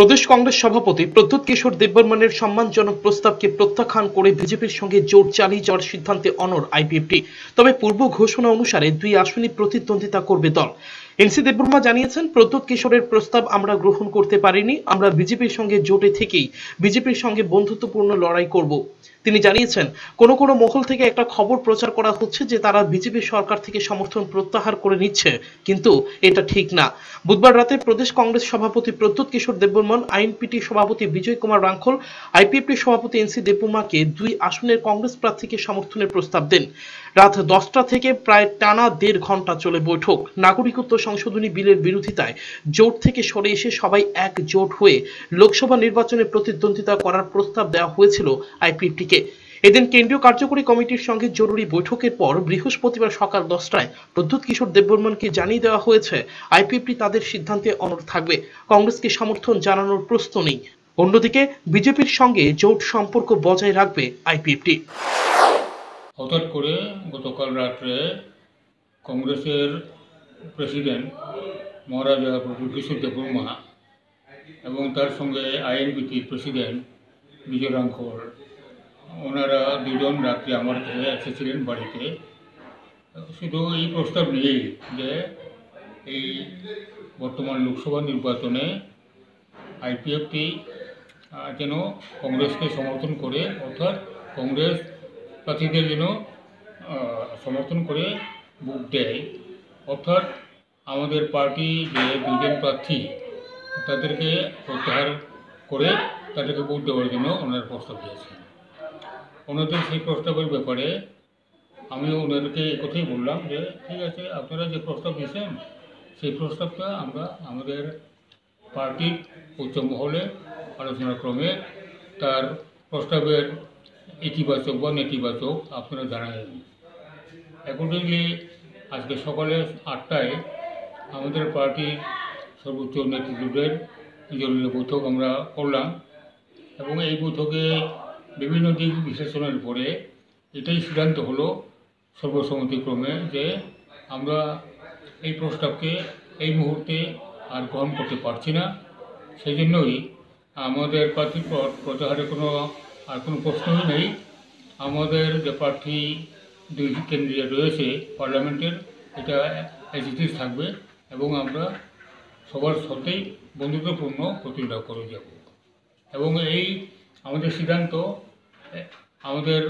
প্রদেশ কংগ্রেস সভাপতি প্রদ্যুৎ কিশোর দেববর্মনের সম্মানজনক প্রস্তাবকে প্রত্যাখ্যান করে বিজেপির সঙ্গে জোট চালিয়ে যাওয়ার সিদ্ধান্তে অনর আইপিএফটি। তবে পূর্ব ঘোষণা অনুসারে দুই আসনে প্রতিদ্বন্দ্বিতা করবে দল। এনসি দেববর্মা জানিয়েছেন, প্রদ্যুৎ কিশোরের প্রস্তাব আমরা গ্রহণ করতে পারিনি, আমরা বিজেপির সঙ্গে জোটে থেকেই বিজেপির সঙ্গে বন্ধুত্বপূর্ণ লড়াই করব। তিনি জানিয়েছেন, কোনো কোনো মহল থেকে একটা খবর প্রচার করা হচ্ছে যে তারা বিজেপি সরকার থেকে সমর্থন প্রত্যাহার করে নিচ্ছে, কিন্তু এটা ঠিক না। বুধবার রাতে প্রদেশ কংগ্রেস সভাপতি প্রদ্যুৎ কিশোর দেববর্মন, আইনপিটি সভাপতি বিজয় কুমার রাঙ্খল, আইপিএফটি সভাপতি এনসি দেববর্মাকে দুই আসনের কংগ্রেস প্রার্থীকে সমর্থনের প্রস্তাব দেন। রাত দশটা থেকে প্রায় টানা দেড় ঘণ্টা চলে বৈঠক। নাগরিকত্ব সংশোধনী বিলের বিরোধিতায় জোট থেকে সরে এসে সবাই একজোট হয়ে লোকসভা নির্বাচনে প্রতিদ্বন্দ্বিতা করার প্রস্তাব দেওয়া হয়েছিল আইপিএফটিকে। এদিন কেন্দ্রীয় কার্যকরী কমিটির সঙ্গে জরুরি বৈঠকের পর বৃহস্পতিবার সকাল দশটায় প্রদ্যুৎ কিশোর দেববর্মনকে জানিয়ে দেওয়া হয়েছে, আইপিএফটি তাদের সিদ্ধান্তে অনড় থাকবে। কংগ্রেসকে সমর্থন জানানোর প্রশ্ন নেই। অন্যদিকে, বিজেপির সঙ্গে জোট সম্পর্ক বজায় রাখবে আইপিএফটি। হঠাৎ করে গতকাল রাত্রে কংগ্রেসের প্রেসিডেন্ট মহারাজা প্রফুল কিশোর দেববর্মা এবং তার সঙ্গে আইএনপিটির প্রেসিডেন্ট বিজয় রাঙ্কর ওনারা দুজন রাত্রে আমার কাছে এসেছিলেন বাড়িতে। শুধু এই প্রস্তাব নিয়েই যে এই বর্তমান লোকসভা নির্বাচনে আইপিএফটি যেন কংগ্রেসকে সমর্থন করে, অর্থাৎ কংগ্রেস প্রার্থীদের যেন সমর্থন করে ভোট দেয়। অর্থাৎ আমাদের পার্টি যে দুজন প্রার্থী, তাদেরকে প্রত্যাহার করে তাদেরকে ভোট দেওয়ার জন্য ওনারা প্রস্তাব দিয়েছেন। ওনাদের সেই প্রস্তাবের ব্যাপারে আমি ওনাদেরকে একথাই বললাম যে, ঠিক আছে, আপনারা যে প্রস্তাব দিয়েছেন, সেই প্রস্তাবটা আমরা আমাদের পার্টির উচ্চ মহলে আলোচনা ক্রমে তার প্রস্তাবের ইতিবাচক বা নেতিবাচক আপনারা জানাবেন। অ্যাকর্ডিংলি আজকে সকালে আটটায় আমাদের পার্টির সর্বোচ্চ নেতৃত্বের জরুরি বৈঠক আমরা করলাম এবং এই বৈঠকে বিভিন্ন দিক বিশ্লেষণের পরে এটাই সিদ্ধান্ত হলো সর্বসম্মতিক্রমে যে আমরা এই প্রস্তাবকে এই মুহূর্তে আর গ্রহণ করতে পারছি না। সেই জন্যই আমাদের প্রার্থী প্র- প্রত্যাহারের কোনো আর কোনো প্রশ্নই নেই। আমাদের যে প্রার্থী দুই কেন্দ্রে রয়েছে, পার্লামেন্টের এটা এজ থাকবে এবং আমরা সবার সাথেই বন্ধুত্বপূর্ণ প্রতিযোগিতা করে যাব। এবং এই আমাদের সিদ্ধান্ত আমাদের,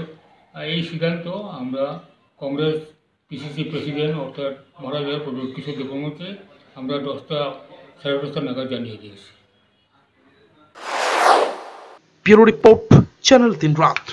এই সিদ্ধান্ত আমরা কংগ্রেস পিসিসি প্রেসিডেন্ট অর্থাৎ মহারাজা প্রদীপ কিশোর দেববর্মাকে আমরা দশটা সাড়ে দশটা নাগাদ জানিয়ে দিয়েছি। রিপোর্ট, চ্যানেল তিন রাত।